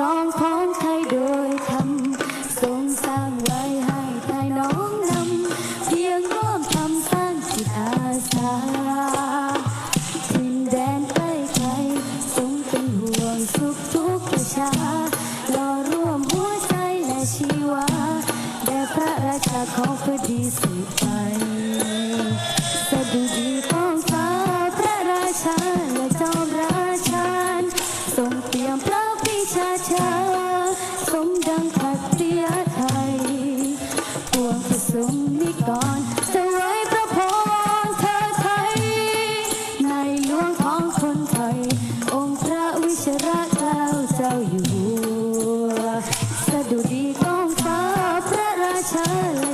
ร้องพร้อมใครโดยทำทรงสร้างไว้ให้ได้น้องนำเพียงร่วมทำสร้างจิตอาสาทินแดนไปไทยทรงเป็นห่วงสุขทุกประชาหล่อร่วมหัวใจและชีวาแด่พระราชาของพระดีสุดไป สมดังพัตยไทยปวงประสมนิกรสะไว้พระพรเธอไทย ในหลวงของคนไทย องค์พระวิชระเจ้าเจ้าอยู่หัวสดุดีกองฟ้าพระราชาและ